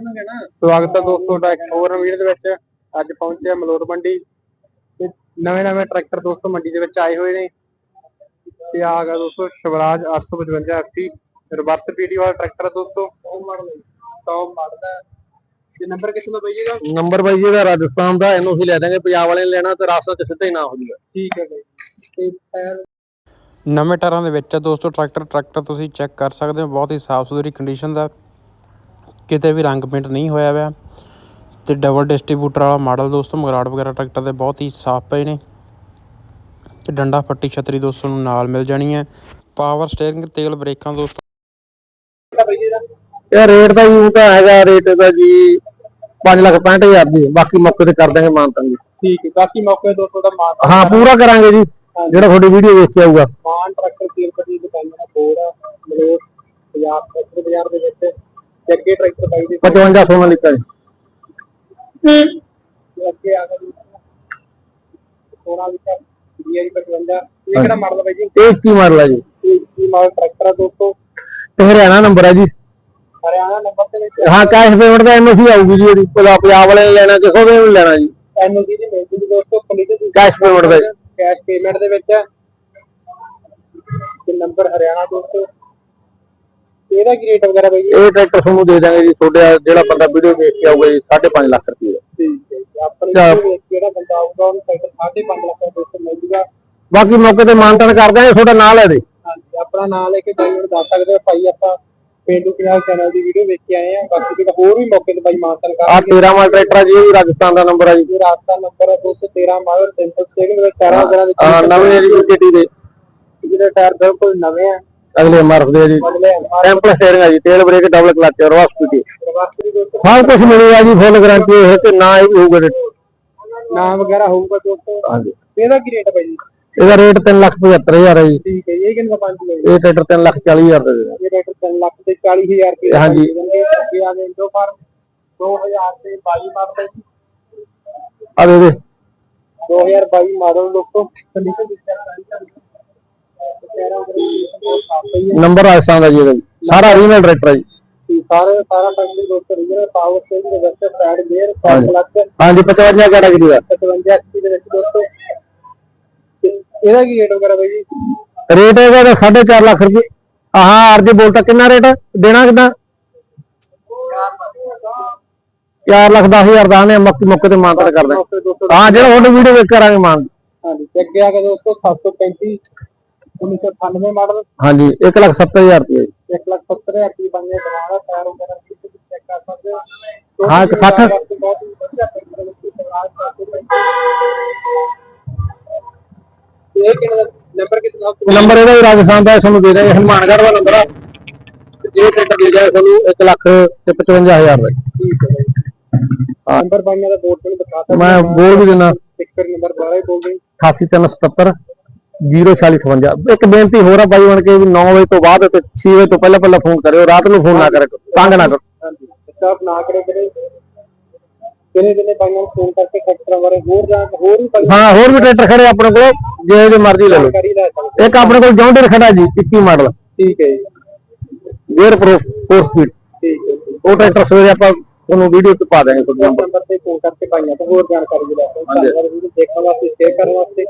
ਸਵਾਗਤ ਹੈ ਦੋਸਤੋ ਦਾ ਇੱਕ ਹੋਰ ਵੀਡੀਓ ਦੇ ਵਿੱਚ। ਅੱਜ ਪਹੁੰਚੇ ਮਲੋਰ ਮੰਡੀ। ਤੇ ਨਵੇਂ ਨਵੇਂ ਟਰੈਕਟਰ ਦੋਸਤੋ ਮੰਡੀ ਦੇ ਵਿੱਚ ਆਏ ਹੋਏ ਨੇ। ਤੇ ਆ ਗਿਆ ਦੋਸਤੋ ਸ਼ਿਵਰਾਜ 855 ਐਫਟੀ ਰਿਵਰਸ ਪੀਡੀ ਵਾਲਾ ਟਰੈਕਟਰ ਹੈ ਦੋਸਤੋ। ਉਹ ਮਾਡਲ ਟੌਪ ਮਾਡਲ ਹੈ। ਤੇ ਨੰਬਰ ਕਿੱਥੋਂ ਦਾ ਪਈਏਗਾ? ਨੰਬਰ ਬਾਈ ਜੀ ਦਾ। ਰਾਜਸਥਾਨ ਦਾ ਐਨਓਸੀ ਲੈ ਦਾਂਗੇ। ਪੰਜਾਬ ਵਾਲੇ ਨੇ ਲੈਣਾ ਤੇ ਰਾਸਤਾ ਚ ਸਿੱਧਾ ਹੀ ਨਾ ਹੋ ਜੂਗਾ ਠੀਕ ਹੈ ਬਾਈ। ਤੇ ਟਾਇਰ? ਨਵੇਂ ਟਾਇਰਾਂ ਦੇ ਵਿੱਚ ਹੈ ਦੋਸਤੋ ਟਰੈਕਟਰ। ਟਰੈਕਟਰ ਤੁਸੀਂ ਚੈੱਕ ਕਰ ਸਕਦੇ ਹੋ। ਬਹੁਤ ਹੀ ਸਾਫ਼ ਸੁਥਰੀ ਕੰਡੀਸ਼ਨ ਦਾ। ਕਿਤੇ ਵੀ ਰੰਗ ਪੇਂਟ ਨਹੀਂ ਹੋਇਆ ਹੋਇਆ ਤੇ ਡਬਲ ਡਿਸਟ੍ਰੀਬਿਊਟਰ ਵਾਲਾ ਮਾਡਲ ਦੋਸਤੋ ਮਗਰਾੜ ਵਗੈਰਾ ਟਰੈਕਟਰ ਦੇ ਬਹੁਤ ਹੀ ਸਾਫ਼ ਪਏ ਨੇ ਤੇ ਡੰਡਾ ਫੱਟੀ ਛਤਰੀ ਦੋਸਤੋ ਨੂੰ ਨਾਲ ਮਿਲ ਜਾਣੀ ਹੈ। ਪਾਵਰ ਸਟੀਅਰਿੰਗ ਤੇਲ ਬ੍ਰੇਕਾਂ ਦੋਸਤੋ। ਇਹ ਰੇਟ ਦਾ ਯੂ ਤਾਂ ਹੈਗਾ ਰੇਟ ਦਾ ਜੀ 5 ਲੱਖ 65000 ਦੀ ਬਾਕੀ ਮੌਕੇ ਤੇ ਕਰ ਦਾਂਗੇ ਮਾਨਤਾਂ ਜੀ। ਠੀਕ ਹੈ ਬਾਕੀ ਮੌਕੇ ਦੋਸਤੋ ਦਾ ਮਾਨ ਹਾਂ ਪੂਰਾ ਕਰਾਂਗੇ ਜੀ ਜਿਹੜਾ ਤੁਹਾਡੀ ਵੀਡੀਓ ਵੇਖ ਕੇ ਆਊਗਾ। ਮਾਨ ਟਰੈਕਟਰ ਤੇਲ ਪੱਟੀ ਦੁਕਾਨ ਦਾ ਕੋਡ ਮਲੋਰ ਪੰਜਾਬ ਟਰੈਕਟਰ ਬਾਜ਼ਾਰ ਦੇ ਵਿੱਚ। ਤੇ ਅੱਗੇ ਟਰੈਕਟਰ ਬਾਈ ਦੇ 55 ਸੋਨਾ ਲਿੱਤਾ ਜੀ। ਅੱਗੇ ਆ ਗਿਆ ਸੋਨਾ ਵਿੱਚ ਡੀਆਈ 55 ਇਹ ਕਿਹੜਾ ਮਾਡਲ ਬਾਈ ਜੀ? ਇਹ ਕੀ ਮਾਡਲ ਹੈ ਜੀ? ਇਹ ਕੀ ਮਾਡਲ ਟਰੈਕਟਰ ਆ ਦੋਸਤੋ? ਤੇ ਹਰਿਆਣਾ ਨੰਬਰ ਹੈ ਜੀ। ਹਰਿਆਣਾ ਨੰਬਰ ਦੇ ਵਿੱਚ ਹਾਂ ਕੈਸ਼ ਪੇਮੈਂਟ ਦਾ ਐਨਓਸੀ ਆਊਗੀ ਜੀ ਇਹਦੀ ਪੰਜਾਬ ਪੰਜਾਬ ਵਾਲੇ ਲੈਣਾ ਕਿਸੇ ਨੇ ਵੀ ਲੈਣਾ ਜੀ। ਐਨਓਸੀ ਦੀ ਮਿਲ ਜੂਗੀ ਦੋਸਤੋ ਕੰਡੀਸ਼ਨ Cash payment ਦਾ ਜੀ। ਕੈਸ਼ ਪੇਮੈਂਟ ਦੇ ਵਿੱਚ। ਹੈ। ਤੇ ਨੰਬਰ ਹਰਿਆਣਾ ਦੋਸਤੋ। ਇਹਦਾ ਕੀ ਰੇਟ ਵਗੈਰਾ ਬਾਈ ਜੀ? ਇਹ ਟਰੈਕਟਰ ਤੁਹਾਨੂੰ ਦੇ ਦਾਂਗੇ ਜੀ ਤੁਹਾਡੇ ਆ ਜਿਹੜਾ ਬੰਦਾ ਵੀਡੀਓ ਦੇਖ ਕੇ ਆਊਗਾ ਜੀ 5.5 ਲੱਖ ਰੁਪਏ। ਦਾ ਠੀਕ ਹੈ ਜੀ। ਆਪਣੇ ਜਿਹੜਾ ਬੰਦਾ ਆਊਗਾ ਉਹਨੂੰ ਟਰੈਕਟਰ 5.5 ਲੱਖ ਦਾ ਦੋਸਤੋ ਮਿਲ ਜੂਗਾ। ਬਾਕੀ ਮੌਕੇ ਤੇ ਮਾਨਤਾਨ ਕਰ ਦਾਂਗੇ ਤੁਹਾਡਾ ਨਾਲ ਹੈ ਦੇ। ਹਾਂਜੀ ਆਪਣਾ ਨਾਮ ਲੈ ਕੇ ਬਾਈ ਨੂੰ ਦੱਸ ਸਕਦੇ ਹੋ ਭਾਈ ਆਪਾਂ ਪੇਂਡੂ ਪੰਜਾਬ ਚੈਨਲ ਦੀ ਵੀਡੀਓ ਵੇਖ ਕੇ ਆਏ ਆ ਬਾਕੀ ਜਿਹੜਾ ਹੋਰ ਵੀ ਮੌਕੇ ਤੇ ਬਾਈ ਮਾਨਤਨ ਕਰ ਆ 13 ਮਾਡਲ ਟਰੈਕਟਰ ਹੈ ਜੀ ਇਹ ਵੀ ਰਾਜਸਥਾਨ ਦਾ ਨੰਬਰ ਹੈ ਜੀ। ਇਹ ਰਾਸਤਾ ਨੰਬਰ ਹੈ 213 ਮਾਡਲ 306 ਦੇ ਵਿੱਚ ਟਾਇਰਾਂ ਵਗੈਰਾ ਦੇ ਹਾਂ ਨਵੇਂ ਹੈ ਜੀ ਗੱਡੀ ਦੇ। ਜਿਹੜੇ ਟਾਇਰ ਬਿਲਕੁਲ ਨਵੇਂ ਆ। ਅਗਲੇ ਮਾਰਕ ਦੇ ਜੀ। ਸੈਂਪਲ ਸਟੀਅਰਿੰਗ ਹੈ ਜੀ ਤੇਲ ਬ੍ਰੇਕ ਡਬਲ ਕਲਚ ਦੇ ਦੋਸਤੋ ਸਭ ਕੁਝ ਮਿਲੇਗਾ ਜੀ ਫੁੱਲ ਗਾਰੰਟੀ ਇਹ ਤੇ ਨਾ ਵੀ ਹੋਊਗਾ ਨਾਮ ਵਗੈਰਾ ਹੋਊਗਾ ਦੋਸਤੋ ਹਾਂਜੀ। ਇਹਦਾ ਕੀ ਰੇਟ ਹੈ ਬਾਈ ਜੀ? ਇਹਦਾ ਰੇਟ 375000 ਹੈ ਜੀ। ਠੀਕ ਹੈ ਇਹ ਕਿੰਨਾ ਪੰਜ ਲੈ ਇਹ ਟਰੈਕਟਰ 340000 ਦਾ ਦੇ ਦਾਂਗੇ। ਇਹ ਰੇਟ 3 ਲੱਖ ਤੇ 40000 ਰੁਪਏ ਹਾਂਜੀ। ਅੱਗੇ ਆ ਗਏ ਇੰਡੋ ਫਾਰਮ 2000 ਤੇ 22 ਮਾਡਲ ਆ ਦੇ ਦੇ। 2022 ਮਾਡਲ ਦੋਸਤੋ। ਕੰਡੀਸ਼ਨ ਦੀ ਚੈੱਕ ਕਰੀ ਨੰਬਰ ਰਾਜਸਥਾਨ ਦਾ ਜੀ ਇਹਦਾ। ਜੀ। ਸਾਰਾ ਰੀਮੇਲ ਟਰੈਕਟਰ ਹੈ ਜੀ। ਸਾਰੇ ਸਾਰਾ ਟੈਕਨਿਕ ਦੋਸਤੋ ਰੀਜਨਲ ਪਾਵਰ ਦੇ ਵਿੱਚ ਸਾਈਡ ਗੇਅਰ ਫਾਰ ਕਲਚ ਹਾਂਜੀ 55 ਕੈਟਾਗਰੀ ਦਾ। 55 ਐਚਪੀ ਦੇ ਵਿੱਚ ਦੋਸਤੋ। ਇਹਦਾ ਕੀ ਰੇਟ ਵਗੈਰਾ ਬਾਈ ਜੀ? ਰੇਟ ਤਾਂ 4.5 ਲੱਖ ਰੁਪਏ। ਆਹਾਂ ਆਰਜੀ ਬੋਲਟਾ ਕਿੰਨਾ ਰੇਟ ਦੇਣਾ ਕਿਦਾਂ? 4 ਲੱਖ 10000 ਦਾ ਨੇ ਮੱਕੀ ਮੌਕੇ ਤੇ ਮਾਨਤਨ ਕਰ ਦਾਂਗੇ ਦੋਸਤੋ ਦੋਸਤੋ ਹਾਂ ਜਿਹੜਾ ਤੁਹਾਡੀ ਵੀਡੀਓ ਵੇਖ ਕਰਾਂਗੇ ਮਾਨ। ਹਾਂਜੀ ਅੱਗੇ ਆ ਕੇ ਦੋਸਤੋ 735 1998 ਮਾਡਲ ਹਾਂਜੀ 1 ਲੱਖ 70000 ਰੁਪਏ। 1 ਲੱਖ 70 ਹਜ਼ਾਰ ਦੀ ਬਣਨੇ ਬਣਾਉਣਾ ਟਾਇਰ ਵਗੈਰਾ ਵੀ ਚੈੱਕ ਕਰ ਸਕਦੇ ਹੋ। ਹਾਂ, ਇੱਕ ਸੱਠ- ਬਹੁਤ ਹੀ ਵਧੀਆ ਟਰੈਕਟਰ ਵਿੱਚ ਸਵਰਾਜ 735 ਇਹ ਕਿਹੜਾ ਨੰਬਰ ਕਿੰਨਾ ਨੰਬਰ ਇਹਦਾ ਵੀ ਰਾਜਸਥਾਨ ਦਾ ਹੈ, ਤੁਹਾਨੂੰ ਦੇ ਦਾਂਗੇ। ਹਨੂਮਾਨਗੜ੍ਹ ਦਾ ਨੰਬਰ ਆ। ਇਹ ਟਰੈਕਟਰ ਦੇ ਜਾਏ ਤੁਹਾਨੂੰ 1 ਲੱਖ ਤੇ 55000 ਦਾ। ਠੀਕ ਹੈ ਨੰਬਰ ਬਾਈਆਂ ਦਾ ਬੋਰਡ ਤੁਹਾਨੂੰ ਦਿਖਾਤਾ ਮੈਂ ਬੋਲ ਵੀ ਦਿੰਦਾ। ਇੱਕ ਵਾਰ ਨੰਬਰ ਦੁਬਾਰਾ ਹੀ ਬੋਲ ਦੇ 88377 04058 ਇੱਕ ਬੇਨਤੀ ਹੋਰ ਆ ਬਾਈ ਬਣ ਕੇ ਵੀ 9 ਵਜੇ ਤੋਂ ਬਾਅਦ ਤੇ 6 ਵਜੇ ਤੋਂ ਪਹਿਲਾਂ ਪਹਿਲਾਂ ਫੋਨ ਕਰਿਓ ਰਾਤ ਨੂੰ ਫੋਨ ਨਾ ਕਰਿਓ ਤੰਗ ਨਾ ਕਰੋ। ਹਾਂਜੀ ਸਟਾਪ ਨਾ ਕਰੇ ਕਰੇ ਕਿਨੇ ਦਿਨੇ ਬਾਈਆਂ ਨੂੰ ਫੋਨ ਕਰਕੇ ਟਰੈਕਟਰਾਂ ਬਾਰੇ ਹੋਰ ਜਾਣ ਹੋਰ ਵੀ ਬਾਈਆਂ ਹਾਂ ਹੋਰ ਵੀ ਟਰੈਕਟਰ ਖੜੇ ਆਪਣੇ ਕੋਲ ਜਿਹੇ ਮਰਜ਼ੀ ਲੈ ਲਓ। ਇੱਕ ਆਪਣੇ ਕੋਲ ਜੌਂਡਰ ਖੜਾ ਜੀ 21 ਮਾਡਲ। ਠੀਕ ਹੈ ਜੀ। ਗੇਅਰ ਪ੍ਰੋ 4 ਸਪੀਡ ਠੀਕ ਹੈ ਜੀ। ਉਹ ਟਰੈਕਟਰ ਸਵੇਰੇ ਆਪਾਂ ਤੁਹਾਨੂੰ ਵੀਡੀਓ ਤੇ ਪਾ ਦੇਵਾਂਗੇ ਤੁਹਾਡੇ ਨੰਬਰ ਤੇ ਫੋਨ ਕਰਕੇ ਪਾਈਆਂ ਤੇ ਹੋਰ ਜਾਣਕਾਰੀ ਵੀ ਲੈ ਸਕਦੇ ਹੋ। ਵੀਡੀਓ ਦੇਖਣ ਵਾਸਤੇ ਸ਼ੇਅਰ ਕਰਨ ਵਾਸਤੇ।